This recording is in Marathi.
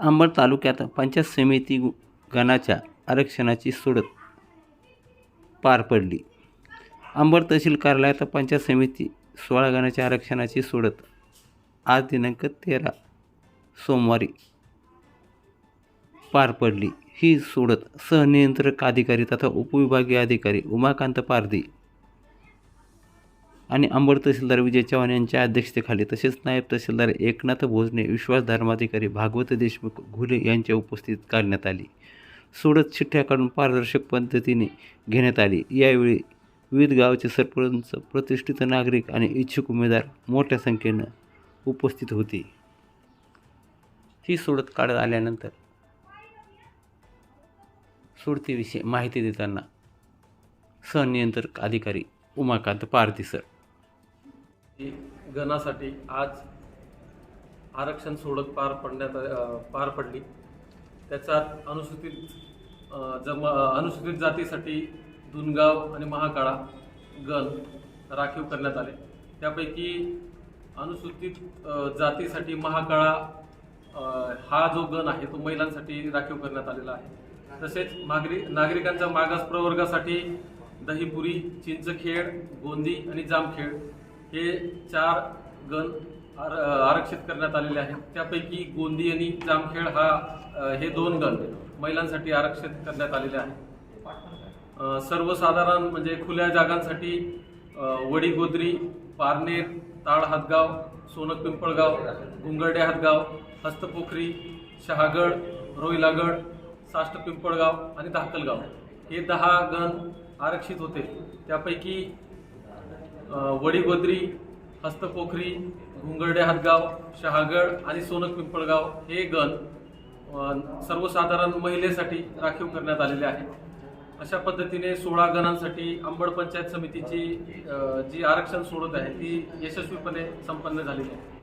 अंबड तालुक्यात पंचायत समिती गणाच्या आरक्षणाची सोडत पार पडली. अंबड तहसील कार्यालयात पंचायत समिती सोळा गणाच्या आरक्षणाची सोडत आज दिनांक तेरा सोमवारी पार पडली. ही सोडत सहनियंत्रक अधिकारी तथा उपविभागीय अधिकारी उमाकांत पारधी आणि अंबड तहसीलदार विजय चव्हाण यांच्या अध्यक्षतेखाली तसेच नायब तहसीलदार एकनाथ भोजने विश्वास धर्माधिकारी भागवत देशमुख घुले यांच्या उपस्थितीत काढण्यात आली. सोडत चिठ्ठ्या काढून पारदर्शक पद्धतीने घेण्यात आली. यावेळी विविध गावचे सरपंच प्रतिष्ठित नागरिक आणि इच्छुक उमेदवार मोठ्या संख्येनं उपस्थित होते. ही सोडत काढत आल्यानंतर सोडतीविषयी माहिती देताना सहनियंत्रक अधिकारी उमाकांत पारधी सर गणासाठी आज आरक्षण सोडत पार पडण्यात पार पडली. त्याच्यात अनुसूचित जमा जम अनुसूचित जातीसाठी दुनगाव आणि महाकाळा गण राखीव करण्यात आले. त्यापैकी अनुसूचित जातीसाठी महाकाळा हा जो गण आहे तो महिलांसाठी राखीव करण्यात आलेला आहे. तसेच नागरिक नागरिकांच्या मागास प्रवर्गासाठी दहीपुरी चिंचखेड गोंदी आणि जामखेड हे चार गण आर आरक्षित करण्यात आलेले आहेत. त्यापैकी गोंदी आणि जामखेड हा हे दोन गण महिलांसाठी आरक्षित करण्यात आलेले आहेत. सर्वसाधारण म्हणजे खुल्या जागांसाठी वडीगोद्री पारनेर ताड हातगाव सोनक पिंपळगाव गुंगर्डे हातगाव हस्तपोखरी शहागड रोईलागड साष्ट पिंपळगाव आणि धाकलगाव हे दहा गण आरक्षित होते. त्यापैकी वडीगोद्री हस्तपोखरी घुंगर्डे हातगाव शहागड आणि सोनक पिंपळगाव हे गण सर्वसाधारण महिलेसाठी राखीव करण्यात आलेले आहे अशा पद्धतीने सोळा गणांसाठी अंबड पंचायत समितीची जी आरक्षण सोडत आहे ती यशस्वीपणे संपन्न झालेली आहे.